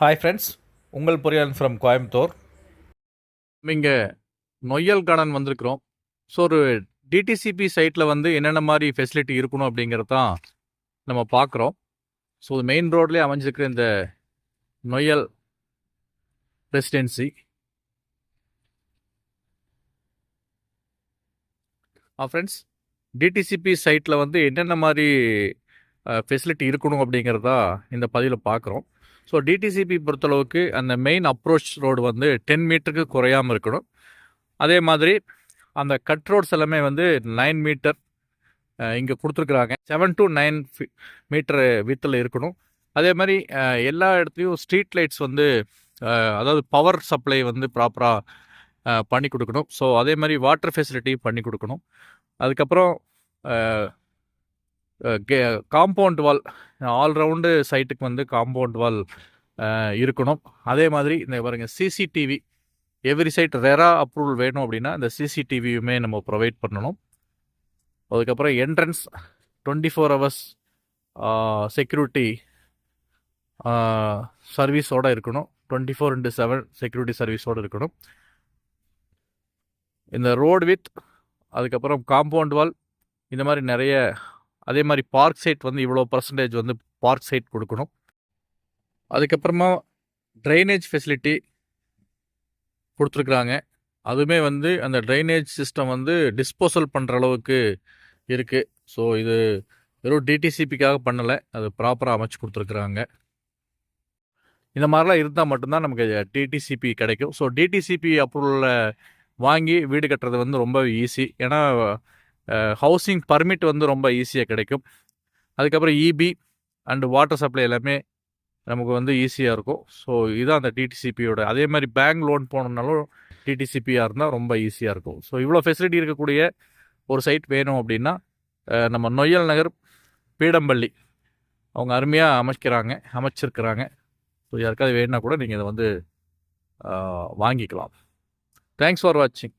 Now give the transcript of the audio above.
Hi friends உங்கள் பொறியாளன் from Coimbatore. இங்கே Noyyal garden வந்திருக்கிறோம். ஸோ ஒரு டிடிசிபி சைட்டில் வந்து என்னென்ன மாதிரி ஃபெசிலிட்டி இருக்கணும் அப்படிங்கிறது தான் நம்ம பார்க்குறோம். ஸோ மெயின் ரோட்லேயே அமைஞ்சிருக்கிற இந்த நொய்யல் ரெசிடென்சி ஃப்ரெண்ட்ஸ் டிடிசிபி சைட்டில் வந்து என்னென்ன மாதிரி ஃபெசிலிட்டி இருக்கணும் அப்படிங்கிறதா இந்த பதிவில் பார்க்குறோம். ஸோ டிடிசிபி பொறுத்தளவுக்கு அந்த மெயின் அப்ரோச் ரோடு வந்து டென் மீட்டருக்கு குறையாமல் இருக்கணும். அதே மாதிரி அந்த கட் ரோட்ஸ் எல்லாமே வந்து நைன் மீட்டர் இங்கே கொடுத்துருக்குறாங்க. செவன் டு நைன் மீட்டர் வித்தில் இருக்கணும். அதே மாதிரி எல்லா இடத்துலையும் ஸ்ட்ரீட் லைட்ஸ் வந்து அதாவது பவர் சப்ளை வந்து ப்ராப்பராக பண்ணி கொடுக்கணும். ஸோ அதே மாதிரி வாட்டர் ஃபெசிலிட்டியும் பண்ணி கொடுக்கணும். அதுக்கப்புறம் கே காம்பவுண்ட் வால் ஆல்ரவுண்டு சைட்டுக்கு வந்து காம்பவுண்ட் வால் இருக்கணும். அதே மாதிரி இந்த பாருங்கள் CCTV every site RERA approval வேணும் அப்படின்னா இந்த சிசிடிவியுமே நம்ம ப்ரொவைட் பண்ணணும். அதுக்கப்புறம் entrance twenty four hours security சர்வீஸோடு இருக்கணும். Twenty four into seven security சர்வீஸோடு இருக்கணும். இந்த ரோடு வித் அதுக்கப்புறம் காம்பவுண்ட் வால் இந்த மாதிரி நிறைய அதே மாதிரி பார்க் சைட் வந்து இவ்வளோ பர்சன்டேஜ் வந்து பார்க் சைட் கொடுக்கணும். அதுக்கப்புறமா ட்ரைனேஜ் ஃபெசிலிட்டி கொடுத்துருக்குறாங்க. அதுவுமே வந்து அந்த ட்ரைனேஜ் சிஸ்டம் வந்து டிஸ்போசல் பண்ணுற அளவுக்கு இருக்குது ஸோ இது வெறும் டிடிசிபிக்காக பண்ணலை. அது ப்ராப்பராக அமைச்சு கொடுத்துருக்குறாங்க. இந்த மாதிரிலாம் இருந்தால் மட்டும்தான் நமக்கு டிடிசிபி கிடைக்கும். ஸோ டிடிசிபி அப்ரூவலில் வாங்கி வீடு கட்டுறது வந்து ரொம்ப ஈஸி ஏன்னா ஹவுசிங் பர்மிட் வந்து ரொம்ப ஈஸியாக கிடைக்கும். அதுக்கப்புறம் இபி அண்டு வாட்டர் சப்ளை எல்லாமே நமக்கு வந்து ஈஸியாக இருக்கும். ஸோ இதுதான் அந்த டிடிசிபியோட அதே மாதிரி பேங்க் லோன் போனோம்னாலும் டிடிசிபியாக இருந்தால் ரொம்ப ஈஸியாக இருக்கும். ஸோ இவ்வளோ ஃபெசிலிட்டி இருக்கக்கூடிய ஒரு சைட் வேணும் அப்படின்னா நம்ம நொய்யல் நகர் பீடம்பள்ளி. அவங்க அருமையாக அமைக்கிறாங்க அமைச்சிருக்கிறாங்க. ஸோ யாருக்காவது வேணுன்னா கூட நீங்கள் இதை வந்து வாங்கிக்கலாம். தேங்க்ஸ் ஃபார் வாட்சிங்